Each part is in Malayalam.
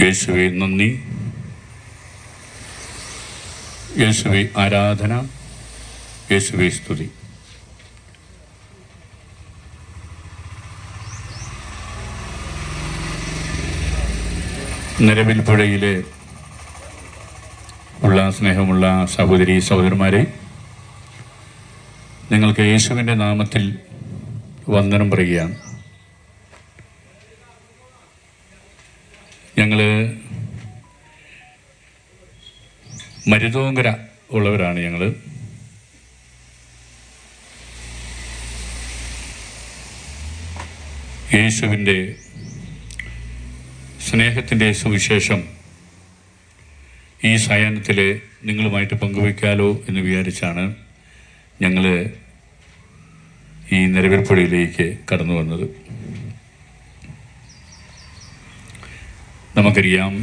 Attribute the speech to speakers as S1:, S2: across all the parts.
S1: യേശുവെ നന്ദി. യേശുവെ ആരാധന. യേശുവെ സ്തുതി. നിലവിൽ പുഴയിലെ ഉള്ള സ്നേഹമുള്ള സഹോദരി സഹോദരന്മാരെ നിങ്ങൾക്ക് യേശുവിന്റെ നാമത്തിൽ വന്ദനം പറയുകയാണ്. ഞങ്ങൾ മരുതോങ്കര ഉള്ളവരാണ് ഞങ്ങൾ യേശുവിന്റെ സ്നേഹത്തിന്റെ സുവിശേഷം ഈ സായാഹ്നത്തിൽ നിങ്ങളുമായിട്ട് പങ്കുവയ്ക്കാലോ എന്ന് വിചാരിച്ചാണ് ഞങ്ങൾ ഈ നിലവിൽപ്പുഴയിലേക്ക് കടന്നു വന്നത്. നമുക്കറിയാം.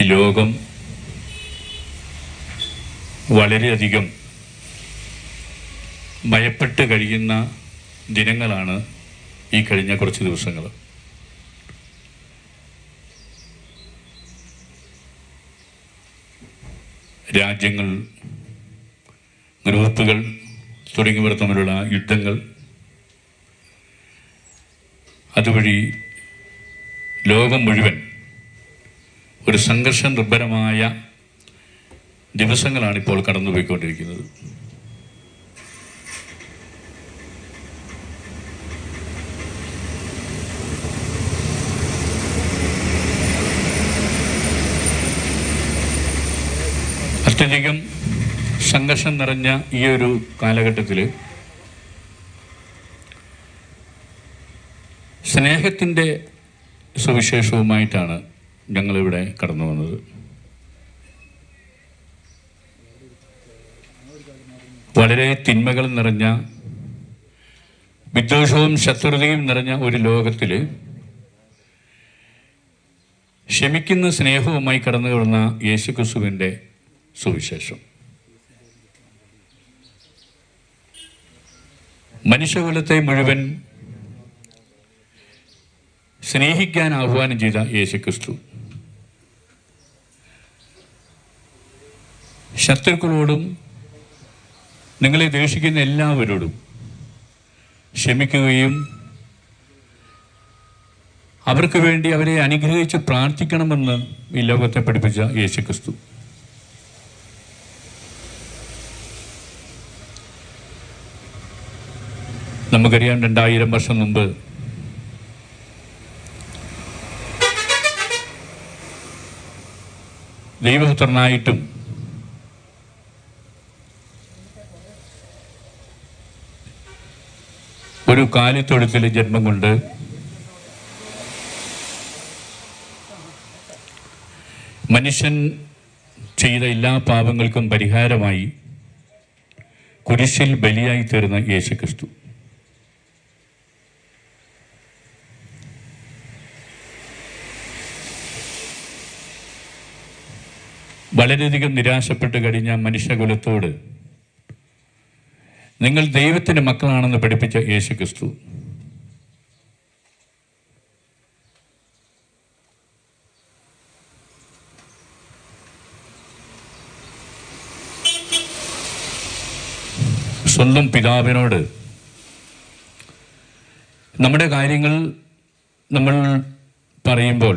S1: ഈ ലോകം വളരെയധികം ഭയപ്പെട്ട് കഴിയുന്ന ദിനങ്ങളാണ് ഈ കഴിഞ്ഞ കുറച്ച് ദിവസങ്ങൾ. രാജ്യങ്ങൾ ഗ്രൂപ്പുകൾ തുടങ്ങിയവർ തമ്മിലുള്ള യുദ്ധങ്ങൾ അതുവഴി ലോകം മുഴുവൻ ഒരു സംഘർഷ നിർഭരമായ ദിവസങ്ങളാണ് ഇപ്പോൾ കടന്നുപോയിക്കൊണ്ടിരിക്കുന്നത്. അത്യധികം സംഘർഷം നിറഞ്ഞ ഈ ഒരു കാലഘട്ടത്തിൽ സ്നേഹത്തിന്റെ സുവിശേഷവുമായിട്ടാണ് ഞങ്ങളിവിടെ കടന്നു വന്നത്. വളരെ തിന്മകൾ നിറഞ്ഞ വിദ്വേഷവും ശത്രുതയും നിറഞ്ഞ ഒരു ലോകത്തിൽ ക്ഷമിക്കുന്ന സ്നേഹവുമായി കടന്നു വരുന്ന യേശുക്രിസ്തുവിന്റെ സുവിശേഷം. മനുഷ്യകുലത്തെ മുഴുവൻ സ്നേഹിക്കാൻ ആഹ്വാനം ചെയ്ത യേശുക്രിസ്തു. ശത്രുക്കളോടും നിങ്ങളെ ദേഷിക്കുന്ന എല്ലാവരോടും ക്ഷമിക്കുകയും അവർക്ക് വേണ്ടി അവരെ അനുഗ്രഹിച്ച് പ്രാർത്ഥിക്കണമെന്ന് ഈ ലോകത്തെ പഠിപ്പിച്ച യേശുക്രിസ്തു. നമുക്കറിയാം രണ്ടായിരം വർഷം മുമ്പ് ദൈവപുത്രനായിട്ടും ഒരു കാലിത്തൊഴുത്തിൽ ജന്മം കൊണ്ട് മനുഷ്യൻ ചെയ്ത എല്ലാ പാപങ്ങൾക്കും പരിഹാരമായി കുരിശിൽ ബലിയായി തീർന്ന യേശുക്രിസ്തു. വളരെയധികം നിരാശപ്പെട്ട് കഴിഞ്ഞ മനുഷ്യകുലത്തോട് നിങ്ങൾ ദൈവത്തിന്റെ മക്കളാണെന്ന് പഠിപ്പിച്ച യേശു ക്രിസ്തു സ്വന്തം പിതാവിനോട് നമ്മുടെ കാര്യങ്ങൾ നമ്മൾ പറയുമ്പോൾ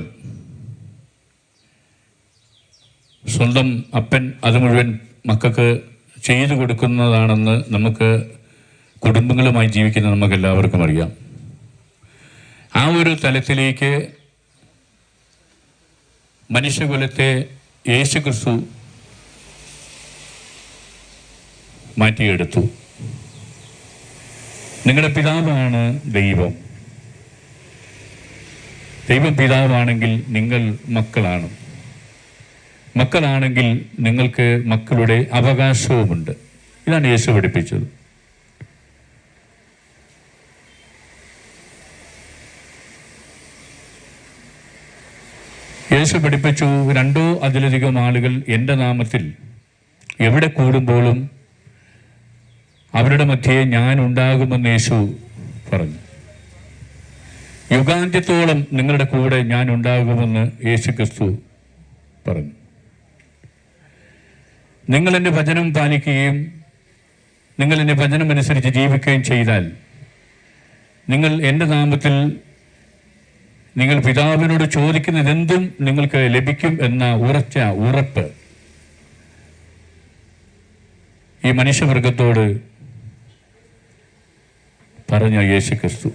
S1: സ്വന്തം അപ്പൻ അത് മുഴുവൻ മക്കൾക്ക് ചെയ്തു കൊടുക്കുന്നതാണെന്ന് നമുക്ക് കുടുംബങ്ങളുമായി ജീവിക്കുന്ന നമുക്ക് എല്ലാവർക്കും അറിയാം. ആ ഒരു തലത്തിലേക്ക് മനുഷ്യകുലത്തെ യേശു ക്രിസ്തു മാറ്റിയെടുത്തു. നിങ്ങളുടെ പിതാവാണ് ദൈവം. ദൈവം പിതാവാണെങ്കിൽ നിങ്ങൾ മക്കളാണ്. മക്കളാണെങ്കിൽ നിങ്ങൾക്ക് മക്കളുടെ അവകാശവുമുണ്ട്. ഇതാണ് യേശു പഠിപ്പിച്ചത്. യേശു പഠിപ്പിച്ചു രണ്ടോ അതിലധികം ആളുകൾ എന്റെ നാമത്തിൽ എവിടെ കൂടുമ്പോഴും അവരുടെ മധ്യേ ഞാൻ ഉണ്ടാകുമെന്ന് യേശു പറഞ്ഞു. യുഗാന്ത്യത്തോളം നിങ്ങളുടെ കൂടെ ഞാൻ ഉണ്ടാകുമെന്ന് യേശു ക്രിസ്തു പറഞ്ഞു. നിങ്ങൾ എന്റെ വചനം പാലിക്കുകയും നിങ്ങൾ എന്റെ വചനം അനുസരിച്ച് ജീവിക്കുകയും ചെയ്താൽ നിങ്ങൾ എന്റെ നാമത്തിൽ നിങ്ങൾ പിതാവിനോട് ചോദിക്കുന്നതെന്തും നിങ്ങൾക്ക് ലഭിക്കും എന്ന ഉറച്ച ഉറപ്പ് ഈ മനുഷ്യവർഗത്തോട് പറഞ്ഞ യേശു ക്രിസ്തു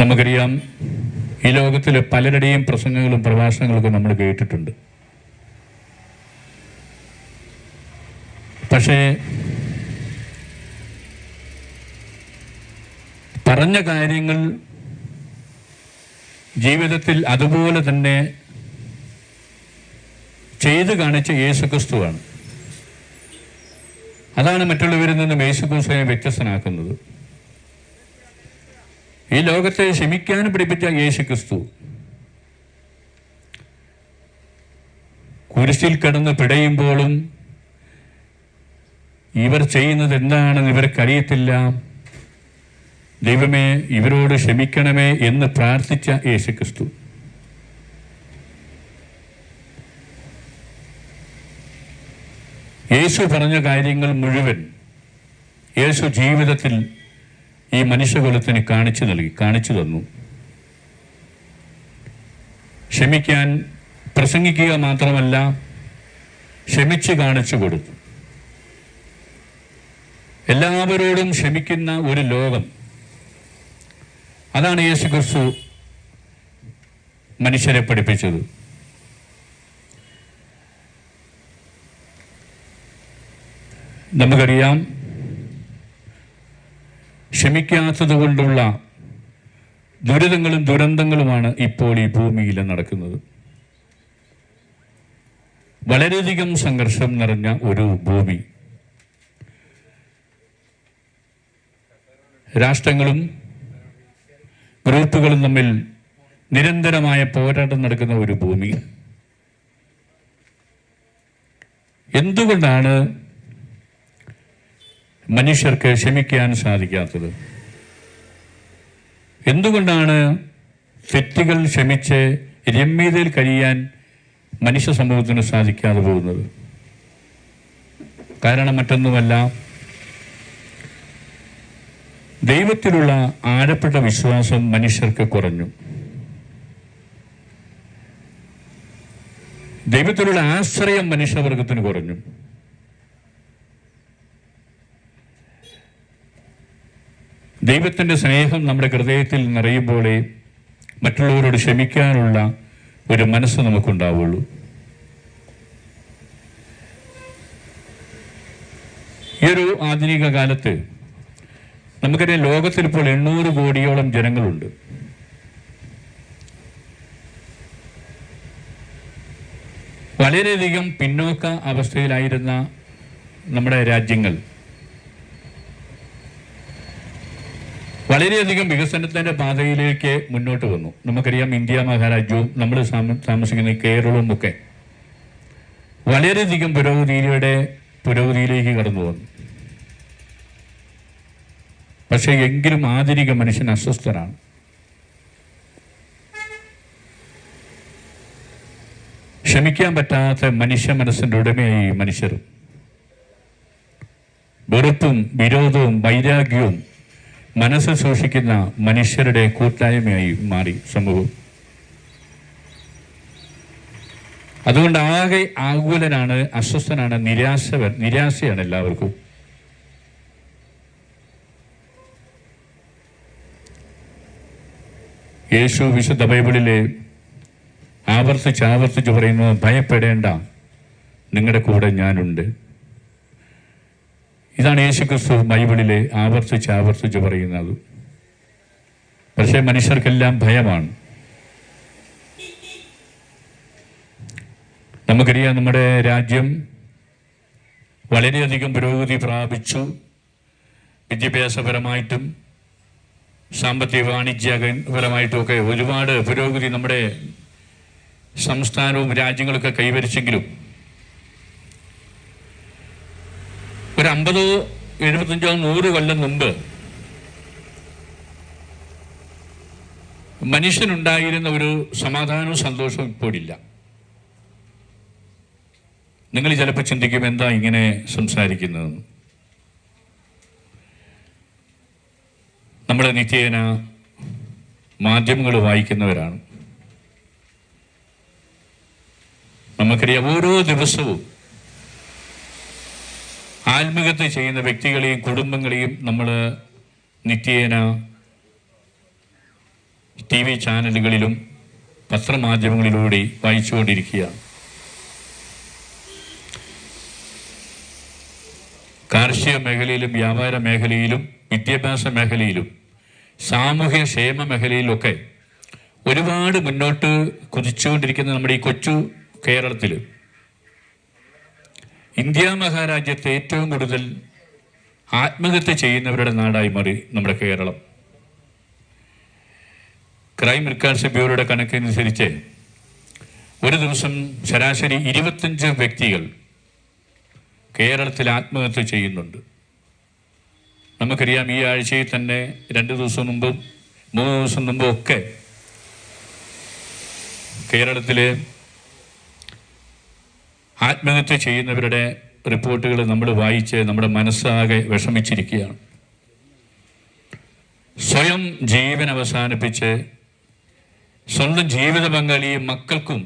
S1: നമുക്കറിയാം ഈ ലോകത്തിലെ പലരുടെയും പ്രസംഗങ്ങളും പ്രഭാഷണങ്ങളൊക്കെ നമ്മൾ കേട്ടിട്ടുണ്ട്. പക്ഷേ പറഞ്ഞ കാര്യങ്ങൾ ജീവിതത്തിൽ അതുപോലെ തന്നെ ചെയ്തു കാണിച്ച യേശുക്രിസ്തുവാണ്. അതാണ് മറ്റുള്ളവരിൽ നിന്നും യേശുക്രിസ്തുവിനെ വ്യത്യസ്തനാക്കുന്നത്. ഈ ലോകത്തെ ക്ഷമിക്കാൻ പഠിപ്പിച്ച യേശുക്രിസ്തു കുരിശിൽ കിടന്ന് പിടയുമ്പോഴും ഇവർ ചെയ്യുന്നത് എന്താണെന്ന് ഇവർക്കറിയത്തില്ല. ദൈവമേ ഇവരോട് ക്ഷമിക്കണമേ എന്ന് പ്രാർത്ഥിച്ച യേശു ക്രിസ്തു യേശു പറഞ്ഞ കാര്യങ്ങൾ മുഴുവൻ യേശു ജീവിതത്തിൽ ഈ മനുഷ്യകുലത്തിന് കാണിച്ചു നൽകി കാണിച്ചു തന്നു. ക്ഷമിക്കാൻ പ്രസംഗിക്കുക മാത്രമല്ല ക്ഷമിച്ച് കാണിച്ചു കൊടുത്തു. എല്ലാവരോടും ക്ഷമിക്കുന്ന ഒരു ലോകം. അതാണ് യേശു ക്രിസ്തു മനുഷ്യരെ പഠിപ്പിച്ചത്. നമുക്കറിയാം ക്ഷമിക്കാത്തത് കൊണ്ടുള്ള ദുരിതങ്ങളും ദുരന്തങ്ങളുമാണ് ഇപ്പോൾ ഈ ഭൂമിയിൽ നടക്കുന്നത്. വളരെയധികം സംഘർഷം നിറഞ്ഞ ഒരു ഭൂമി. രാഷ്ട്രങ്ങളും ഗ്രൂപ്പുകളും തമ്മിൽ നിരന്തരമായ പോരാട്ടം നടക്കുന്ന ഒരു ഭൂമി. എന്തുകൊണ്ടാണ് മനുഷ്യർക്ക് ക്ഷമിക്കാൻ സാധിക്കാത്തത്. എന്തുകൊണ്ടാണ് തെറ്റുകൾ ക്ഷമിച്ച് രമ്യതയിൽ കഴിയാൻ മനുഷ്യ സമൂഹത്തിന് സാധിക്കാതെ പോകുന്നത്? കാരണം മറ്റൊന്നുമല്ല ദൈവത്തിലുള്ള ആഴപ്പെട്ട വിശ്വാസം മനുഷ്യർക്ക് കുറഞ്ഞു. ദൈവത്തിലുള്ള ആശ്രയം മനുഷ്യവർഗത്തിന് കുറഞ്ഞു. ദൈവത്തിന്റെ സ്നേഹം നമ്മുടെ ഹൃദയത്തിൽ നിറയുമ്പോഴേ മറ്റുള്ളവരോട് ക്ഷമിക്കാനുള്ള ഒരു മനസ്സ് നമുക്കുണ്ടാവുള്ളൂ. ഈ ഒരു ആധുനിക കാലത്ത് നമുക്കറിയാം ലോകത്തിൽ ഇപ്പോൾ എണ്ണൂറ് കോടിയോളം ജനങ്ങളുണ്ട്. വളരെയധികം പിന്നോക്ക അവസ്ഥയിലായിരുന്ന നമ്മുടെ രാജ്യങ്ങൾ വളരെയധികം വികസനത്തിന്റെ പാതയിലേക്ക് മുന്നോട്ട് വന്നു. നമുക്കറിയാം ഇന്ത്യ മഹാരാജ്യവും നമ്മൾ താമസിക്കുന്ന കേരളവും ഒക്കെ വളരെയധികം പുരോഗതിയുടെ പുരോഗതിയിലേക്ക് കടന്നു വന്നു. പക്ഷേ എങ്കിലും ആധുനിക മനുഷ്യൻ അസ്വസ്ഥനാണ്. ക്ഷമിക്കാൻ പറ്റാത്ത മനുഷ്യ മനസ്സിന്റെ ഉടമയായി മനുഷ്യർ വെറുപ്പും വിരോധവും വൈരാഗ്യവും മനസ്സ് സൂക്ഷിക്കുന്ന മനുഷ്യരുടെ കൂട്ടായ്മയായി മാറി സമൂഹം. അതുകൊണ്ട് ആകെ ആകുലനാണ് അസ്വസ്ഥനാണ് നിരാശ നിരാശയാണ് എല്ലാവർക്കും. യേശു വിശുദ്ധ ബൈബിളിലെ ആവർത്തിച്ച് ആവർത്തിച്ച് പറയുന്നു ഭയപ്പെടേണ്ട നിങ്ങളുടെ കൂടെ ഞാനുണ്ട്. ഇതാണ് യേശുക്രിസ്തു ബൈബിളിലെ ആവർത്തിച്ച് ആവർത്തിച്ച് പറയുന്നത്. പക്ഷേ മനുഷ്യർക്കെല്ലാം ഭയമാണ്. നമുക്കറിയാം നമ്മുടെ രാജ്യം വളരെയധികം പുരോഗതി പ്രാപിച്ചു. വിദ്യാഭ്യാസപരമായിട്ടും സാമ്പത്തിക വാണിജ്യപരമായിട്ടുമൊക്കെ ഒരുപാട് പുരോഗതി നമ്മുടെ സംസ്ഥാനവും രാജ്യങ്ങളൊക്കെ കൈവരിച്ചെങ്കിലും ഒരു അമ്പതോ എഴുപത്തഞ്ചോ നൂറ് കൊല്ലം മുമ്പ് മനുഷ്യനുണ്ടായിരുന്ന ഒരു സമാധാനവും സന്തോഷവും ഇപ്പോഴില്ല. നിങ്ങൾ ചിലപ്പോൾ ചിന്തിക്കും എന്താ ഇങ്ങനെ സംസാരിക്കുന്നതെന്ന് നമ്മൾ നിത്യേന മാധ്യമങ്ങൾ വായിക്കുന്നവരാണ്. നമുക്കറിയാം ഓരോ ദിവസവും ആത്മഹത്യ ചെയ്യുന്ന വ്യക്തികളെയും കുടുംബങ്ങളെയും നമ്മൾ നിത്യേന ടി വി ചാനലുകളിലും പത്രമാധ്യമങ്ങളിലൂടെ വായിച്ചുകൊണ്ടിരിക്കുകയാണ്. കാർഷിക മേഖലയിലും വ്യാപാര മേഖലയിലും വിദ്യാഭ്യാസ മേഖലയിലും സാമൂഹ്യ ക്ഷേമ മേഖലയിലൊക്കെ ഒരുപാട് മുന്നോട്ട് കുതിച്ചുകൊണ്ടിരിക്കുന്ന നമ്മുടെ ഈ കൊച്ചു കേരളത്തിൽ ഇന്ത്യ മഹാരാജ്യത്തെ ഏറ്റവും കൂടുതൽ ആത്മഹത്യ ചെയ്യുന്നവരുടെ നാടായി മാറി നമ്മുടെ കേരളം. ക്രൈം റിക്കാർഡ്സ് ബ്യൂറോയുടെ കണക്കനുസരിച്ച് ഒരു ദിവസം ശരാശരി ഇരുപത്തഞ്ച് വ്യക്തികൾ കേരളത്തിൽ ആത്മഹത്യ ചെയ്യുന്നുണ്ട്. നമുക്കറിയാം ഈ ആഴ്ചയിൽ തന്നെ രണ്ട് ദിവസം മുമ്പും മൂന്ന് ദിവസം മുമ്പും ഒക്കെ കേരളത്തിലെ ആത്മഹത്യ ചെയ്യുന്നവരുടെ റിപ്പോർട്ടുകൾ നമ്മൾ വായിച്ച് നമ്മുടെ മനസ്സാകെ വിഷമിച്ചിരിക്കുകയാണ്. സ്വയം ജീവൻ അവസാനിപ്പിച്ച് സ്വന്തം ജീവിത പങ്കാളിയും മക്കൾക്കും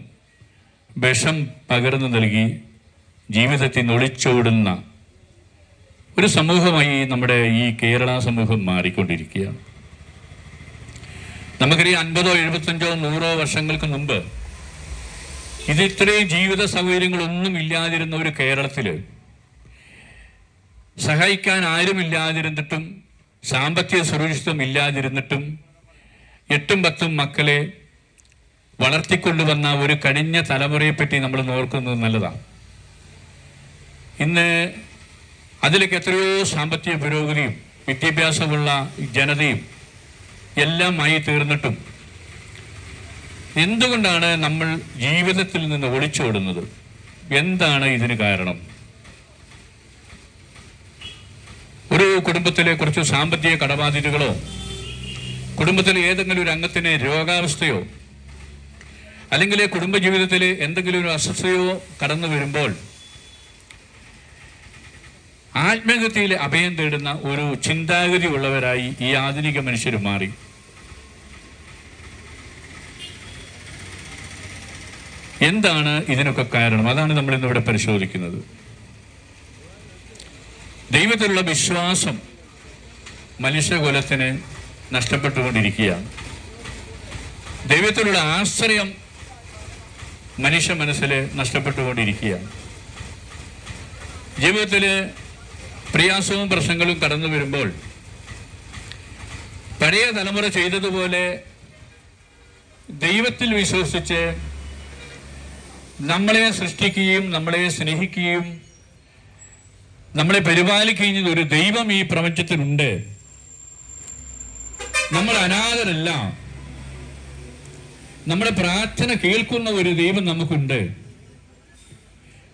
S1: വിഷം പകർന്നു നൽകി ജീവിതത്തിൽ നൊളിച്ചോടുന്ന ഒരു സമൂഹമായി നമ്മുടെ ഈ കേരള സമൂഹം മാറിക്കൊണ്ടിരിക്കുകയാണ്. നമുക്കറിയാം അൻപതോ എഴുപത്തഞ്ചോ നൂറോ വർഷങ്ങൾക്ക് മുമ്പ് ഇത് ഇത്രയും ജീവിത സൗകര്യങ്ങളൊന്നും ഇല്ലാതിരുന്ന ഒരു കേരളത്തിൽ സഹായിക്കാൻ ആരുമില്ലാതിരുന്നിട്ടും സാമ്പത്തിക സുരക്ഷിതം ഇല്ലാതിരുന്നിട്ടും എട്ടും പത്തും മക്കളെ വളർത്തിക്കൊണ്ടുവന്ന ഒരു കഴിഞ്ഞ തലമുറയെപ്പറ്റി നമ്മൾ നോക്കുന്നത് നല്ലതാണ്. ഇന്ന് അതിലേക്ക് എത്രയോ സാമ്പത്തിക പുരോഗതിയും വിദ്യാഭ്യാസമുള്ള ജനതയും ആയി തീർന്നിട്ടും എന്തുകൊണ്ടാണ് നമ്മൾ ജീവിതത്തിൽ നിന്ന് ഒളിച്ചോടുന്നത്? എന്താണ് ഇതിന് കാരണം? ഒരു കുടുംബത്തിലെ കുറച്ച് സാമ്പത്തിക കടബാധ്യതകളോ കുടുംബത്തിലെ ഏതെങ്കിലും ഒരു അംഗത്തിന് രോഗാവസ്ഥയോ അല്ലെങ്കിൽ കുടുംബജീവിതത്തിൽ എന്തെങ്കിലും ഒരു അസ്വസ്ഥയോ കടന്നു വരുമ്പോൾ ആത്മഹത്യയിൽ അഭയം തേടുന്ന ഒരു ചിന്താഗതി ഉള്ളവരായി ഈ ആധുനിക മനുഷ്യർ മാറി. എന്താണ് ഇതിനൊക്കെ കാരണം? അതാണ് നമ്മൾ ഇന്നിവിടെ പരിശോധിക്കുന്നത്. ദൈവത്തിലുള്ള വിശ്വാസം മനുഷ്യകുലത്തിന് നഷ്ടപ്പെട്ടുകൊണ്ടിരിക്കുകയാണ്. ദൈവത്തിലുള്ള ആശ്രയം മനുഷ്യ മനസ്സിൽ നഷ്ടപ്പെട്ടുകൊണ്ടിരിക്കുകയാണ്. ജീവിതത്തിൽ പ്രയാസവും പ്രശ്നങ്ങളും കടന്നു വരുമ്പോൾ പഴയ തലമുറ ചെയ്തതുപോലെ ദൈവത്തിൽ വിശ്വസിച്ച് നമ്മളെ സൃഷ്ടിക്കുകയും നമ്മളെ സ്നേഹിക്കുകയും നമ്മളെ പരിപാലിക്കുകയും ഒരു ദൈവം ഈ പ്രപഞ്ചത്തിനുണ്ട്. നമ്മൾ അനാഥരല്ല. നമ്മുടെ പ്രാർത്ഥന കേൾക്കുന്ന ഒരു ദൈവം നമുക്കുണ്ട്.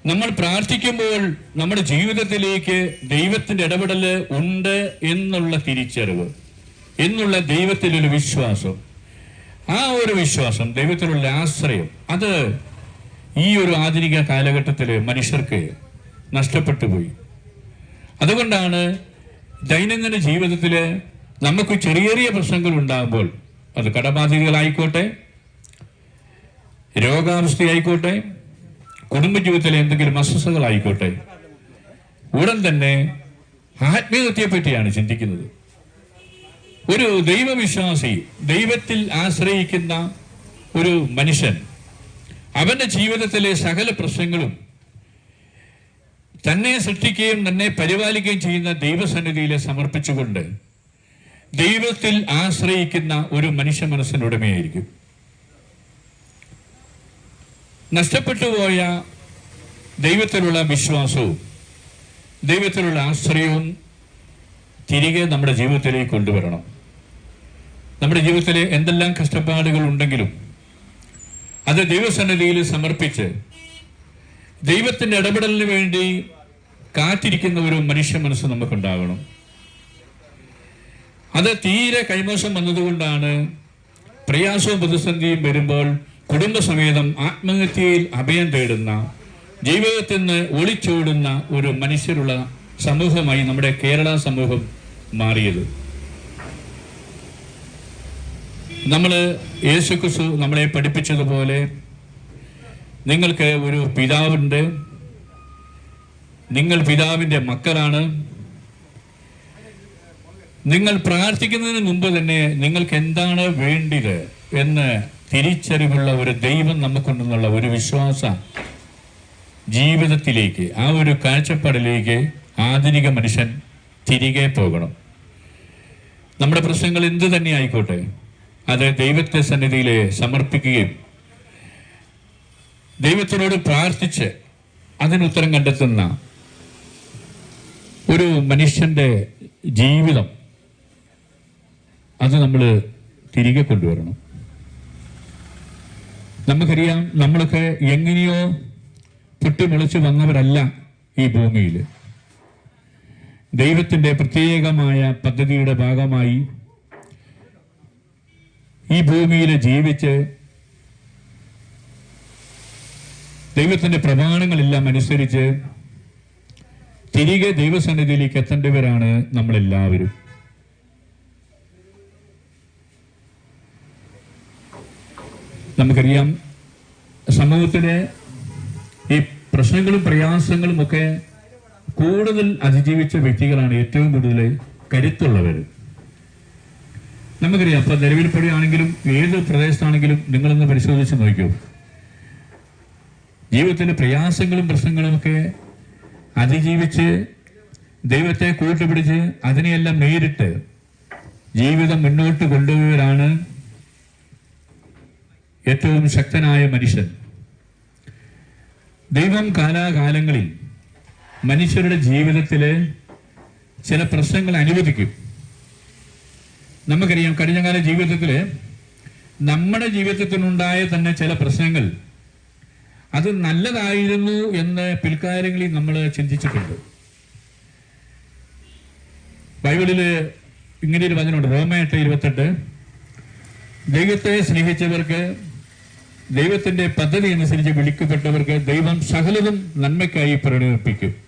S1: നമ്മൾ പ്രാർത്ഥിക്കുമ്പോൾ നമ്മുടെ ജീവിതത്തിലേക്ക് ദൈവത്തിന്റെ ഇടപെടൽ ഉണ്ട് എന്നുള്ള തിരിച്ചറിവ് എന്നുള്ള ദൈവത്തിലൊരു വിശ്വാസം. ആ ഒരു വിശ്വാസം ദൈവത്തിലുള്ള ആശ്രയം അത് ഈ ഒരു ആധുനിക കാലഘട്ടത്തിൽ മനുഷ്യർക്ക് നഷ്ടപ്പെട്ടു പോയി. അതുകൊണ്ടാണ് ദൈനംദിന ജീവിതത്തിൽ നമുക്ക് ചെറിയ ചെറിയ പ്രശ്നങ്ങൾ ഉണ്ടാകുമ്പോൾ അത് കടബാധിതകളായിക്കോട്ടെ രോഗാവസ്ഥയായിക്കോട്ടെ കുടുംബജീവിതത്തിലെ എന്തെങ്കിലും അസ്വസ്ഥകളായിക്കോട്ടെ ഉടൻ തന്നെ ആത്മീയതയെ പറ്റിയാണ് ചിന്തിക്കുന്നത്. ഒരു ദൈവവിശ്വാസി ദൈവത്തിൽ ആശ്രയിക്കുന്ന ഒരു മനുഷ്യൻ അവന്റെ ജീവിതത്തിലെ സകല പ്രശ്നങ്ങളും തന്നെ സൃഷ്ടിക്കുകയും തന്നെ പരിപാലിക്കുകയും ചെയ്യുന്ന ദൈവസന്നിധിയിൽ സമർപ്പിച്ചുകൊണ്ട് ദൈവത്തിൽ ആശ്രയിക്കുന്ന ഒരു മനുഷ്യ മനസ്സിനുടമയായിരിക്കും നഷ്ടപ്പെട്ടു പോയ ദൈവത്തിലുള്ള വിശ്വാസവും ദൈവത്തിലുള്ള ആശ്രയവും തിരികെ നമ്മുടെ ജീവിതത്തിലേക്ക് കൊണ്ടുവരണം. നമ്മുടെ ജീവിതത്തിലെ എന്തെല്ലാം കഷ്ടപ്പാടുകൾ ഉണ്ടെങ്കിലും അത് ദൈവസന്നിധിയിൽ സമർപ്പിച്ച് ദൈവത്തിന്റെ ഇടപെടലിന് വേണ്ടി കാത്തിരിക്കുന്ന ഒരു മനുഷ്യ മനസ്സ് നമുക്കുണ്ടാകണം. അത് തീരെ കൈമോശം വന്നതുകൊണ്ടാണ് പ്രയാസവും പ്രതിസന്ധിയും വരുമ്പോൾ കുടുംബസമേതം ആത്മഹത്യയിൽ അഭയം തേടുന്ന ജീവിതത്തിൽ നിന്ന് ഒളിച്ചോടുന്ന ഒരു മനുഷ്യരുള്ള സമൂഹമായി നമ്മുടെ കേരള സമൂഹം മാറിയത്. നമ്മൾ യേശുക്രിസ്തു നമ്മളെ പഠിപ്പിച്ചതുപോലെ നിങ്ങൾക്ക് ഒരു പിതാവുണ്ട്. നിങ്ങൾ പിതാവിന്റെ മക്കളാണ്. നിങ്ങൾ പ്രാർത്ഥിക്കുന്നതിന് മുമ്പ് തന്നെ നിങ്ങൾക്ക് എന്താണ് വേണ്ടത് എന്ന് തിരിച്ചറിവുള്ള ഒരു ദൈവം നമുക്കുണ്ടെന്നുള്ള ഒരു വിശ്വാസ ജീവിതത്തിലേക്ക് ആ ഒരു കാഴ്ചപ്പാടിലേക്ക് ആധുനിക മനുഷ്യൻ തിരികെ പോകണം. നമ്മുടെ പ്രശ്നങ്ങൾ എന്ത് തന്നെ ആയിക്കോട്ടെ. അത് ദൈവത്തെ സന്നിധിയിൽ സമർപ്പിക്കുകയും ദൈവത്തിനോട് പ്രാർത്ഥിച്ച് അതിനുത്തരം കണ്ടെത്തുന്ന ഒരു മനുഷ്യന്റെ ജീവിതം അത് നമ്മൾ തിരികെ കൊണ്ടുവരണം. നമുക്കറിയാം നമ്മളൊക്കെ എങ്ങനെയോ പൊട്ടിമുളച്ച് വന്നവരല്ല ഈ ഭൂമിയിൽ ദൈവത്തിന്റെ പ്രത്യേകമായ പദ്ധതിയുടെ ഭാഗമായി ഈ ഭൂമിയിൽ ജീവിച്ച് ദൈവത്തിന്റെ പ്രമാണങ്ങളെല്ലാം അനുസരിച്ച് തിരികെ ദൈവസന്നിധിയിലേക്ക് എത്തേണ്ടവരാണ് നമ്മളെല്ലാവരും. നമുക്കറിയാം സമൂഹത്തിലെ ഈ പ്രശ്നങ്ങളും പ്രയാസങ്ങളും ഒക്കെ കൂടുതൽ അതിജീവിച്ച വ്യക്തികളാണ് ഏറ്റവും കൂടുതൽ കരുത്തുള്ളവർ നമുക്കറിയാം അപ്പൊ നിലവിൽപ്പടി ആണെങ്കിലും ഏത് പ്രദേശത്താണെങ്കിലും നിങ്ങളൊന്ന് പരിശോധിച്ച് നോക്കൂ ജീവിതത്തിലെ പ്രയാസങ്ങളും പ്രശ്നങ്ങളും ഒക്കെ അതിജീവിച്ച് ദൈവത്തെ കൂട്ടുപിടിച്ച് അതിനെയെല്ലാം നേരിട്ട് ജീവിതം മുന്നോട്ട് കൊണ്ടുപോയവരാണ് ഏറ്റവും ശക്തനായ മനുഷ്യൻ. ദൈവം കാലാകാലങ്ങളിൽ മനുഷ്യരുടെ ജീവിതത്തിൽ ചില പ്രശ്നങ്ങൾ അനുവദിക്കും. നമുക്കറിയാം കഴിഞ്ഞകാല ജീവിതത്തിൽ നമ്മുടെ ജീവിതത്തിനുണ്ടായ തന്നെ ചില പ്രശ്നങ്ങൾ അത് നല്ലതായിരുന്നു എന്ന് പിൽക്കാലങ്ങളിൽ നമ്മൾ ചിന്തിച്ചിട്ടുണ്ട്. ബൈബിളിൽ ഇങ്ങനെ ഒരു വചനമുണ്ട് റോമയെട്ട് ഇരുപത്തെട്ട്. ദൈവത്തെ സ്നേഹിച്ചവർക്ക് ദൈവത്തിന്റെ പദ്ധതി അനുസരിച്ച് വിളിക്കപ്പെട്ടവർക്ക് ദൈവം സകലതും നന്മയ്ക്കായി പ്രകടിപ്പിക്കും.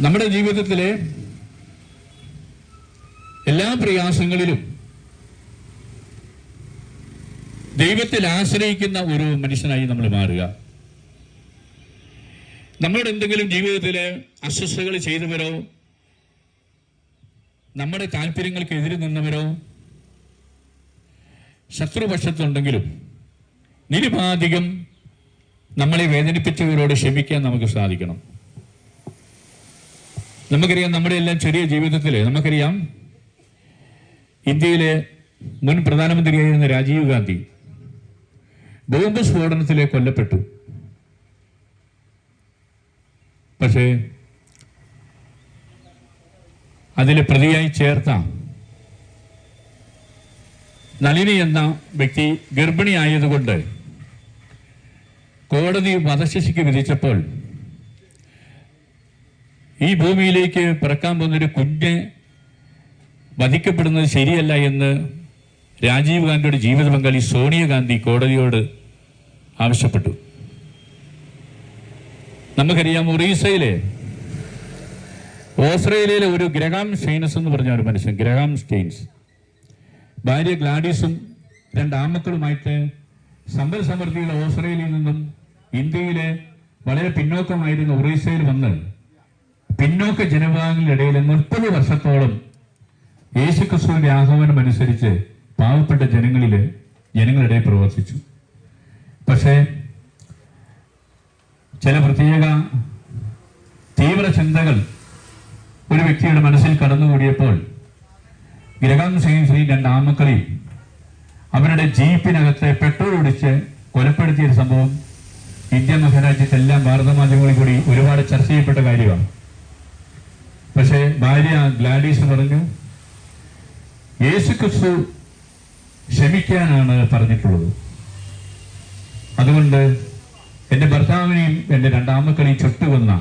S1: നമ്മുടെ ജീവിതത്തിലെ എല്ലാ പ്രയാസങ്ങളിലും ദൈവത്തിൽ ആശ്രയിക്കുന്ന ഒരു മനുഷ്യനായി നമ്മൾ മാറുക. നമ്മളുടെ എന്തെങ്കിലും ജീവിതത്തിലെ അസ്വസ്ഥകൾ ചെയ്തവരോ നമ്മുടെ താല്പര്യങ്ങൾക്ക് എതിരെ നിന്നവരോ ശത്രുപക്ഷത്തുണ്ടെങ്കിലും നിരുപാധികം നമ്മളെ വേദനിപ്പിച്ചവരോട് ക്ഷമിക്കാൻ നമുക്ക് സാധിക്കണം. നമുക്കറിയാം നമ്മുടെ എല്ലാം ചെറിയ ജീവിതത്തിൽ നമുക്കറിയാം ഇന്ത്യയിലെ മുൻ പ്രധാനമന്ത്രിയായിരുന്ന രാജീവ് ഗാന്ധി ബോംബ് സ്ഫോടനത്തിലെ കൊല്ലപ്പെട്ടു. പക്ഷേ അതിലെ പ്രതിയായി ചേർത്ത നളിനി എന്ന വ്യക്തി ഗർഭിണിയായതുകൊണ്ട് കോടതി വധശിക്ഷയ്ക്ക് വിധിച്ചപ്പോൾ ഈ ഭൂമിയിലേക്ക് പിറക്കാൻ പോകുന്നൊരു കുഞ്ഞ് വധിക്കപ്പെടുന്നത് ശരിയല്ല എന്ന് രാജീവ് ഗാന്ധിയുടെ ജീവിത പങ്കാളി സോണിയാഗാന്ധി കോടതിയോട് ആവശ്യപ്പെട്ടു. നമുക്കറിയാം ഒറീസയിലെ ഓസ്ട്രേലിയയിലെ ഒരു ഗ്രഹാം സ്റ്റെയിൻസ് എന്ന് പറഞ്ഞ ഒരു മനുഷ്യൻ ഗ്രഹാം സ്റ്റെയിൻസ് ഭാര്യ ഗ്ലാഡീസും രണ്ട് ആമക്കളുമായിട്ട് സമ്പൽ സമൃദ്ധിയിലെ ഓസ്ട്രേലിയയിൽ നിന്നും ഇന്ത്യയിലെ വളരെ പിന്നോക്കമായിരുന്ന ഒറീസയിൽ വന്ന് പിന്നോക്ക ജനവിഭാഗങ്ങളിടയിൽ മുപ്പത് വർഷത്തോളം യേശു ക്രിസ്തുവിന്റെ ആഹ്വാനം അനുസരിച്ച് പാവപ്പെട്ട ജനങ്ങളിൽ ജനങ്ങളിടയിൽ പ്രവർത്തിച്ചു. പക്ഷേ ചില പ്രത്യേക തീവ്ര ചിന്തകൾ ഒരു വ്യക്തിയുടെ മനസ്സിൽ കടന്നുകൂടിയപ്പോൾ ഗ്രഹം ശ്രീ രണ്ട് ആമക്കളെയും അവരുടെ ജീപ്പിനകത്തെ പെട്രോൾ ഒടിച്ച് കൊലപ്പെടുത്തിയ സംഭവം ഇന്ത്യ മഹാരാജ്യത്തെല്ലാം ഭാരത മാധ്യമങ്ങളിൽ കൂടി ഒരുപാട് ചർച്ച ചെയ്യപ്പെട്ട കാര്യമാണ്. പക്ഷേ ഭാര്യ ഗ്ലാഡീസ് പറഞ്ഞു യേശു ക്രിസ്തു ക്ഷമിക്കാനാണ് പറഞ്ഞിട്ടുള്ളത്. അതുകൊണ്ട് എന്റെ ഭർത്താവിനെയും എന്റെ രണ്ടാമക്കളെയും ചുട്ടുവന്ന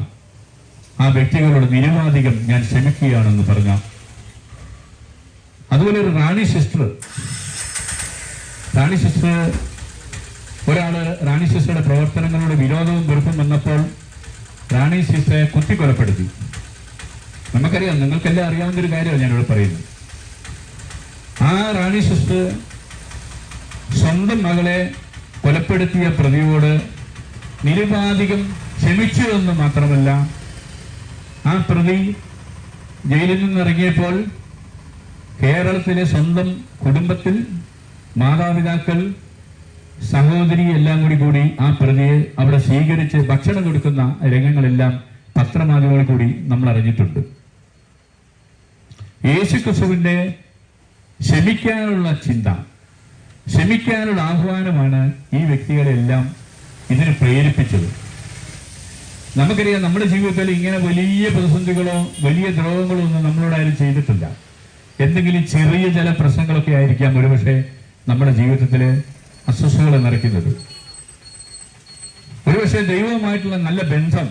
S1: ആ വ്യക്തികളോട് നിരുപാധികം ഞാൻ ക്ഷമിക്കുകയാണെന്ന് പറഞ്ഞ അതുപോലെ ഒരു റാണി സിസ്റ്റർ. റാണി സിസ്റ്റർ ഒരാൾ റാണി സിസ്റ്ററുടെ പ്രവർത്തനങ്ങളുടെ വിരോധവും വെറുപ്പും വന്നപ്പോൾ റാണി സിസ്റ്ററെ കുത്തിക്കൊലപ്പെടുത്തി. നമുക്കറിയാം നിങ്ങൾക്കെല്ലാം അറിയാവുന്ന ഒരു കാര്യമാണ് ഞാനിവിടെ പറയുന്നത്. ആ റാണി സിസ്റ്റർ സ്വന്തം മകളെ കൊലപ്പെടുത്തിയ പ്രതിയോട് നിരുപാധികം ക്ഷമിച്ചു എന്ന് മാത്രമല്ല ആ പ്രതി ജയിലിൽ നിന്നിറങ്ങിയപ്പോൾ കേരളത്തിലെ സ്വന്തം കുടുംബത്തിൽ മാതാപിതാക്കൾ സഹോദരി എല്ലാം കൂടി കൂടി ആ പ്രതിയെ അവിടെ സ്വീകരിച്ച് ഭക്ഷണം കൊടുക്കുന്ന രംഗങ്ങളെല്ലാം പത്രമാധ്യമങ്ങളിൽ കൂടി നമ്മൾ അറിഞ്ഞിട്ടുണ്ട് യേശു ക്രിസ്തുവിന്റെ ക്ഷമിക്കാനുള്ള ചിന്ത ക്ഷമിക്കാനുള്ള ആഹ്വാനമാണ് ഈ വ്യക്തികളെല്ലാം ഇതിന് പ്രേരിപ്പിച്ചത്. നമുക്കറിയാം നമ്മുടെ ജീവിതത്തിൽ ഇങ്ങനെ വലിയ പ്രതിസന്ധികളോ വലിയ ദ്രോഹങ്ങളോ ഒന്നും നമ്മളോട് ആരും ചെയ്തിട്ടില്ല. എന്തെങ്കിലും ചെറിയ ചില പ്രശ്നങ്ങളൊക്കെ ആയിരിക്കാം ഒരുപക്ഷെ നമ്മുടെ ജീവിതത്തിൽ അസ്വസ്ഥകളെ നിറയ്ക്കുന്നത്. ഒരുപക്ഷെ ദൈവവുമായിട്ടുള്ള നല്ല ബന്ധം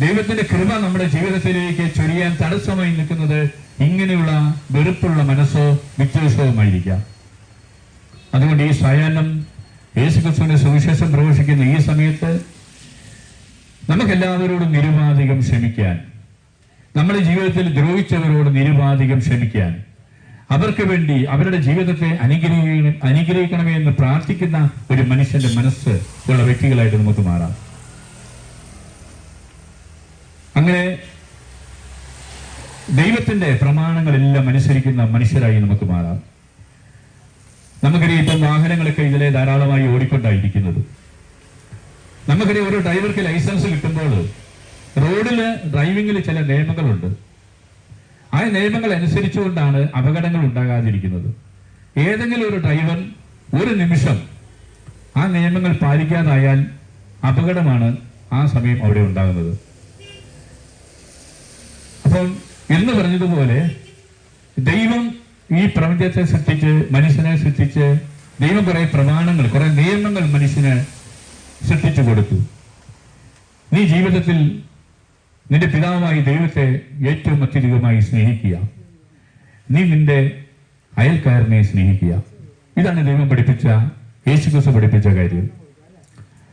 S1: ദൈവത്തിന്റെ കൃപ നമ്മുടെ ജീവിതത്തിലേക്ക് ചൊരിയാൻ തടസ്സമായി നിൽക്കുന്നത് ഇങ്ങനെയുള്ള വെറുപ്പുള്ള മനസ്സോ വിദ്വേഷവുമായിരിക്കാം. അതുകൊണ്ട് ഈ സായാഹ്നം യേശുക്രിസ്തുവിന്റെ സുവിശേഷം പ്രഘോഷിക്കുന്ന ഈ സമയത്ത് നമുക്കെല്ലാവരോടും നിരുപാധികം ക്ഷമിക്കാൻ നമ്മുടെ ജീവിതത്തിൽ ദ്രോഹിച്ചവരോട് നിരുപാധികം ക്ഷമിക്കാൻ അവർക്ക് വേണ്ടി അവരുടെ ജീവിതത്തെ അനുഗ്രഹി അനുഗ്രഹിക്കണമേ എന്ന് പ്രാർത്ഥിക്കുന്ന ഒരു മനുഷ്യന്റെ മനസ്സ് ഉള്ള വ്യക്തികളായിട്ട് നമുക്ക് മാറാം. അങ്ങനെ ദൈവത്തിന്റെ പ്രമാണങ്ങളെല്ലാം അനുസരിക്കുന്ന മനുഷ്യരായി നമുക്ക് മാറാം. നമുക്കറിയാം ഇപ്പം വാഹനങ്ങളൊക്കെ ഇതിലെ ധാരാളമായി ഓടിക്കൊണ്ടായിരിക്കുന്നത്. നമുക്കറിയാം ഒരു ഡ്രൈവർക്ക് ലൈസൻസ് കിട്ടുമ്പോൾ റോഡിൽ ഡ്രൈവിംഗിൽ ചില നിയമങ്ങളുണ്ട്. ആ നിയമങ്ങൾ അനുസരിച്ചുകൊണ്ടാണ് അപകടങ്ങൾ ഉണ്ടാകാതിരിക്കുന്നത്. ഏതെങ്കിലും ഒരു ഡ്രൈവർ ഒരു നിമിഷം ആ നിയമങ്ങൾ പാലിക്കാതായാൽ അപകടമാണ് ആ സമയം അവിടെ ഉണ്ടാകുന്നത്. അപ്പം എന്ന് പറഞ്ഞതുപോലെ ദൈവം ഈ പ്രപഞ്ചത്തെ സൃഷ്ടിച്ച് മനുഷ്യനെ സൃഷ്ടിച്ച് ദൈവം കുറെ പ്രമാണങ്ങൾ കുറെ നിയമങ്ങൾ മനുഷ്യന് സൃഷ്ടിച്ചു കൊടുത്തു. നീ ജീവിതത്തിൽ നിന്റെ പിതാവായി ദൈവത്തെ ഏറ്റവും അത്യധികമായി സ്നേഹിക്കുക. നീ നിന്റെ അയൽക്കാരനെ സ്നേഹിക്കുക. ഇതാണ് ദൈവം പഠിപ്പിച്ച യേശുക്രിസ്തു പഠിപ്പിച്ച കാര്യം.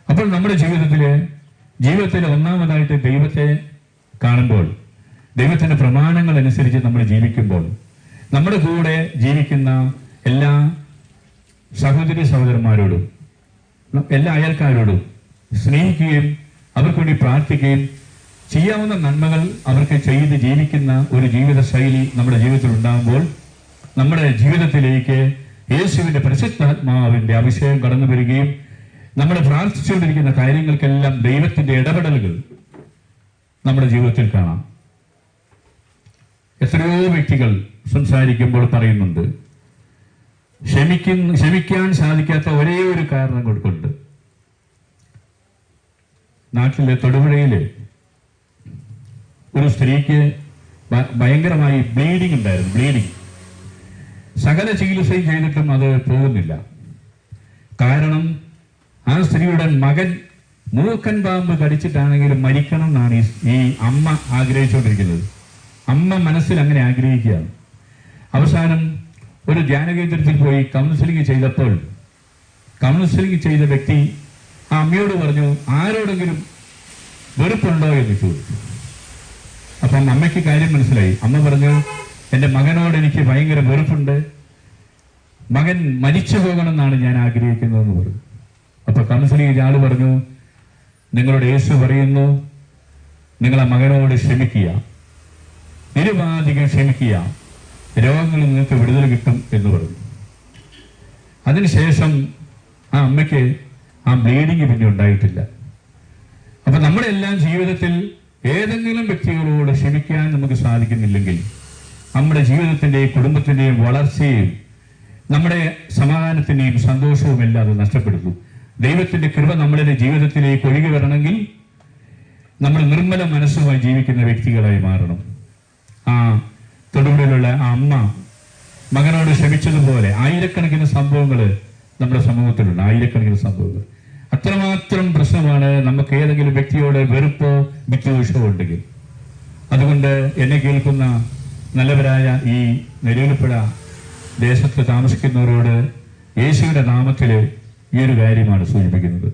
S1: അപ്പോൾ നമ്മുടെ ജീവിതത്തിൽ ജീവിതത്തിൽ ഒന്നാമതായിട്ട് ദൈവത്തെ കാണുമ്പോൾ ദൈവത്തിന്റെ പ്രമാണങ്ങൾ അനുസരിച്ച് നമ്മൾ ജീവിക്കുമ്പോൾ നമ്മുടെ കൂടെ ജീവിക്കുന്ന എല്ലാ സഹോദരി സഹോദരന്മാരോടും എല്ലാ അയൽക്കാരോടും സ്നേഹിക്കുകയും അവർക്ക് വേണ്ടി പ്രാർത്ഥിക്കുകയും ചെയ്യാവുന്ന നന്മകൾ അവർക്ക് ചെയ്ത് ജീവിക്കുന്ന ഒരു ജീവിത ശൈലി നമ്മുടെ ജീവിതത്തിൽ ഉണ്ടാകുമ്പോൾ നമ്മുടെ ജീവിതത്തിലേക്ക് യേശുവിന്റെ പരിശുദ്ധാത്മാവിന്റെ അഭിഷേകം കടന്നു വരികയും നമ്മൾ പ്രാർത്ഥിച്ചുകൊണ്ടിരിക്കുന്ന കാര്യങ്ങൾക്കെല്ലാം ദൈവത്തിന്റെ ഇടപെടലുകൾ നമ്മുടെ ജീവിതത്തിൽ കാണാം. എത്രയോ വ്യക്തികൾ സംസാരിക്കുമ്പോൾ പറയുന്നുണ്ട് ക്ഷമിക്കുന്ന ക്ഷമിക്കാൻ സാധിക്കാത്ത ഒരേ ഒരു കാരണം കൊടുക്കുന്നുണ്ട്. നാട്ടിലെ തൊടുപുഴയിൽ ഒരു സ്ത്രീക്ക് ഭയങ്കരമായി ബ്ലീഡിംഗ് ഉണ്ടായിരുന്നു ബ്ലീഡിംഗ് സകല ചികിത്സയും ചെയ്തിട്ടും അത് പോകുന്നില്ല. കാരണം ആ സ്ത്രീയുടെ മകൻ മൂക്കൻ പാമ്പ് കടിച്ചിട്ടാണെങ്കിലും മരിക്കണം എന്നാണ് ഈ അമ്മ ആഗ്രഹിച്ചുകൊണ്ടിരിക്കുന്നത്. അമ്മ മനസ്സിൽ അങ്ങനെ ആഗ്രഹിക്കുകയാണ് അവസാനം ഒരു ധ്യാന കേന്ദ്രത്തിൽ പോയി കൗൺസിലിംഗ് ചെയ്തപ്പോൾ കൗൺസിലിംഗ് ചെയ്ത വ്യക്തി ആ അമ്മയോട് പറഞ്ഞു ആരോടെങ്കിലും വെറുപ്പുണ്ടോ? എന്ന് ചോദിച്ചു. അപ്പം അമ്മയ്ക്ക് കാര്യം മനസ്സിലായി. അമ്മ പറഞ്ഞു എന്റെ മകനോട് എനിക്ക് ഭയങ്കര വെറുപ്പുണ്ട്. മകൻ മരിച്ചു പോകണമെന്നാണ് ഞാൻ ആഗ്രഹിക്കുന്നതെന്ന് പറഞ്ഞു. അപ്പൊ കൗൺസിലിംഗ് ആൾ പറഞ്ഞു നിങ്ങളുടെ യേശു പറയുന്നു നിങ്ങളെ മകനോട് ക്ഷമിക്കുക. നിരുപാധികം ക്ഷമിക്കുക. രോഗങ്ങളിൽ നിങ്ങൾക്ക് വിടുതൽ കിട്ടും എന്ന് പറഞ്ഞു. അതിനുശേഷം ആ അമ്മയ്ക്ക് ആ ബ്ലീഡിങ് പിന്നെ ഉണ്ടായിട്ടില്ല. അപ്പൊ നമ്മുടെ എല്ലാം ജീവിതത്തിൽ ഏതെങ്കിലും വ്യക്തികളോട് ക്ഷമിക്കാൻ നമുക്ക് സാധിക്കുന്നില്ലെങ്കിൽ നമ്മുടെ ജീവിതത്തിന്റെയും കുടുംബത്തിന്റെയും വളർച്ചയും നമ്മുടെ സമാധാനത്തിന്റെയും സന്തോഷവും എല്ലാം അത് നഷ്ടപ്പെടുന്നു. ദൈവത്തിന്റെ കൃപ നമ്മളുടെ ജീവിതത്തിലേക്ക് ഒഴുകി വരണമെങ്കിൽ നമ്മൾ നിർമ്മല മനസ്സുമായി ജീവിക്കുന്ന വ്യക്തികളായി മാറണം. ആ തൊടുപുഴയിലുള്ള ആ അമ്മ മകനോട് ക്ഷമിച്ചതുപോലെ ആയിരക്കണക്കിന് സംഭവങ്ങൾ നമ്മുടെ സമൂഹത്തിലുണ്ട്. ആയിരക്കണക്കിന് സംഭവങ്ങൾ അത്രമാത്രം പ്രശ്നമാണ് നമുക്ക് ഏതെങ്കിലും വ്യക്തിയോട് വെറുപ്പോ വിദ്വേഷമോ ഉണ്ടെങ്കിൽ. അതുകൊണ്ട് എന്നെ കേൾക്കുന്ന നല്ലവരായ ഈ നെരുവിൽപ്പുഴ ദേശത്ത് താമസിക്കുന്നവരോട് യേശുവിന്റെ നാമത്തിൽ ഈ ഒരു കാര്യമാണ് സൂചിപ്പിക്കുന്നത്.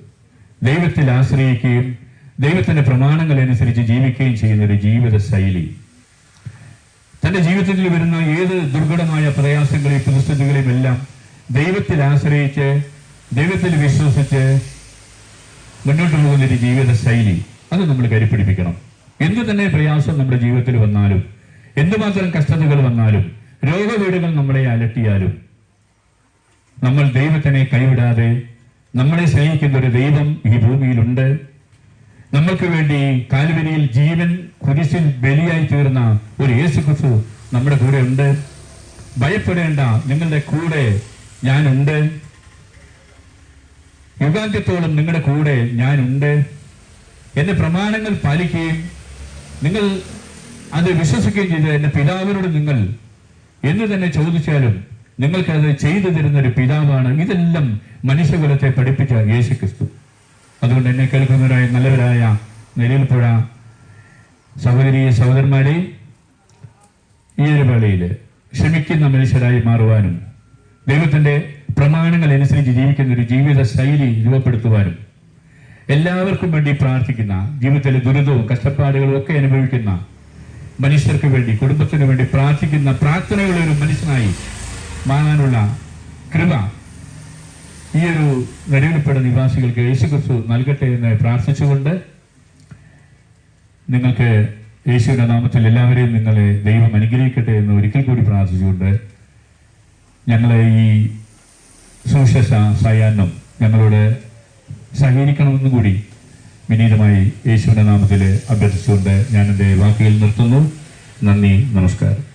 S1: ദൈവത്തിൽ ആശ്രയിക്കുകയും ദൈവത്തിന്റെ പ്രമാണങ്ങൾ അനുസരിച്ച് ജീവിക്കുകയും ചെയ്യുന്ന ഒരു ജീവിത ശൈലി. തന്റെ ജീവിതത്തിൽ വരുന്ന ഏത് ദുർഘടമായ പ്രയാസങ്ങളെയും പ്രതിസന്ധികളെയും എല്ലാം ദൈവത്തിൽ ആശ്രയിച്ച് ദൈവത്തിൽ വിശ്വസിച്ച് മുന്നോട്ട് പോകുന്ന ഒരു ജീവിത ശൈലി അത് നമ്മൾ കരിപ്പിടിപ്പിക്കണം. എന്തു തന്നെ പ്രയാസം നമ്മുടെ ജീവിതത്തിൽ വന്നാലും എന്തുമാത്രം കഷ്ടതകൾ വന്നാലും രോഗവീടുകൾ നമ്മളെ അലട്ടിയാലും നമ്മൾ ദൈവത്തിനെ കൈവിടാതെ നമ്മളെ സ്നേഹിക്കുന്ന ഒരു ദൈവം ഈ ഭൂമിയിലുണ്ട്. നമ്മൾക്ക് വേണ്ടി കാൽവരിയിൽ ജീവൻ കുരിശിൽ ബലിയായി തീർന്ന ഒരു യേശു ക്രിസ്തു നമ്മുടെ കൂടെ ഉണ്ട്. ഭയപ്പെടേണ്ട നിങ്ങളുടെ കൂടെ ഞാനുണ്ട്. യുഗാന്ത്യത്തോളം നിങ്ങളുടെ കൂടെ ഞാനുണ്ട്. എന്റെ പ്രമാണങ്ങൾ പാലിക്കുകയും നിങ്ങൾ അത് വിശ്വസിക്കുകയും ചെയ്ത് എന്റെ പിതാവിനോട് നിങ്ങൾ എന്ന് തന്നെ ചോദിച്ചാലും നിങ്ങൾക്കത് ചെയ്തു തരുന്ന ഒരു പിതാവാണ് ഇതെല്ലാം മനുഷ്യകുലത്തെ പഠിപ്പിച്ച യേശു ക്രിസ്തു അതുകൊണ്ട് എന്നെ കേൾക്കുന്നവരായ നല്ലവരായ നെല്ലിൽപ്പുഴ സഹോദരി സഹോദരന്മാരെ ഈ ഒരു വേളയിൽ ക്ഷമിക്കുന്ന മനുഷ്യരായി മാറുവാനും ദൈവത്തിന്റെ പ്രമാണങ്ങൾ അനുസരിച്ച് ജീവിക്കുന്ന ഒരു ജീവിത ശൈലി രൂപപ്പെടുത്തുവാനും എല്ലാവർക്കും വേണ്ടി പ്രാർത്ഥിക്കുന്ന ജീവിതത്തിലെ ദുരിതവും കഷ്ടപ്പാടുകളും ഒക്കെ അനുഭവിക്കുന്ന മനുഷ്യർക്ക് വേണ്ടി കുടുംബത്തിന് വേണ്ടി പ്രാർത്ഥിക്കുന്ന പ്രാർത്ഥനയുള്ള ഒരു മനുഷ്യനായി മാറാനുള്ള കൃപ ഈ ഒരു നെടുവിൽപ്പെട്ട നിവാസികൾക്ക് യേശുക്രിസ്തു നൽകട്ടെ എന്ന് പ്രാർത്ഥിച്ചുകൊണ്ട് നിങ്ങൾക്ക് യേശുവിന്റെ നാമത്തിൽ എല്ലാവരെയും നിങ്ങളെ ദൈവം അനുഗ്രഹിക്കട്ടെ എന്ന് ഒരിക്കൽ കൂടി പ്രാർത്ഥിച്ചുകൊണ്ട് ഞങ്ങളെ ഈ സുശേഷ സായാഹ്നം ഞങ്ങളോട് സഹകരിക്കണമെന്നും കൂടി വിനീതമായി യേശുവിന്റെ നാമത്തിൽ അഭ്യർത്ഥിച്ചുകൊണ്ട് ഞാൻ എന്റെ വാക്കുകൾ നിർത്തുന്നു. നന്ദി നമസ്കാരം.